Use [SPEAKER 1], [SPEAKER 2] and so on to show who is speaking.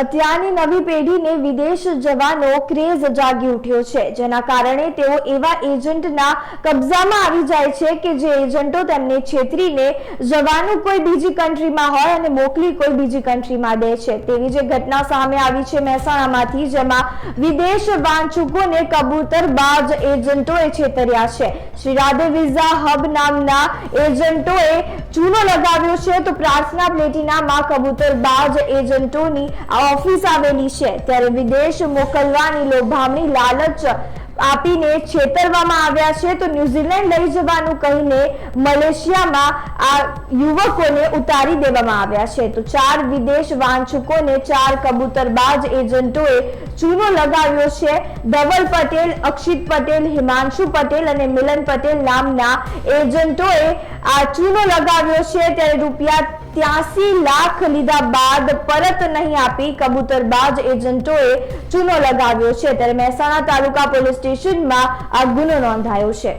[SPEAKER 1] અત્યારની નવી પેઢીને વિદેશ જવાનો ક્રેઝ જાગી ઉઠ્યો છે. જેના કારણે તેઓ એવા એજન્ટના કબજામાં આવી જાય છે કે જે એજન્ટો તેમને છેતરીને જવાનું કોઈ બીજી કન્ટ્રીમાં હોય અને મોકલી કોઈ બીજી કન્ટ્રીમાં દે છે. તેવી જે ઘટના સામે આવી છે મહેસાણામાંથી, જેમાં વિદેશ વાંચુકોને કબૂતરબાજ એજન્ટોએ છેતર્યા છે. શ્રી રાધે વિઝા હબ નામના એજન્ટોએ ચૂનો લગાવ્યો છે તો પ્રાર્થના પ્લેટિનામાં કબૂતરબાજ એજન્ટોની આ ઓફિસ આવેલી છે, ત્યારે વિદેશ મોકલવાની લોભામણી લાલચ આપીને છેતરવામાં આવ્યા છે. તો ન્યુઝીલેન્ડ લઈ જવાનું કહીને મલેશિયામાં આ યુવકોને ઉતારી દેવામાં આવ્યા છે. તો ચાર વિદેશ વાંચકોને ચાર કબૂતરબાજ એજન્ટોએ ચૂનો લગાવ્યો છે. ધવલ પટેલ, અક્ષિત પટેલ, હિમાંશુ પટેલ અને મિલન પટેલ નામના એજન્ટોએ આ ચૂનો લગાવ્યો છે ત્યારે રૂપિયા ત્યાસી લાખ લીધા બાદ પરત નહીં આપી કબૂતરબાજ એજન્ટોએ ચૂનો લગાવ્યો છે. ત્યારે મહેસાણા તાલુકા પોલીસ સ્ટેશનમાં આ ગુનો નોંધાયો છે.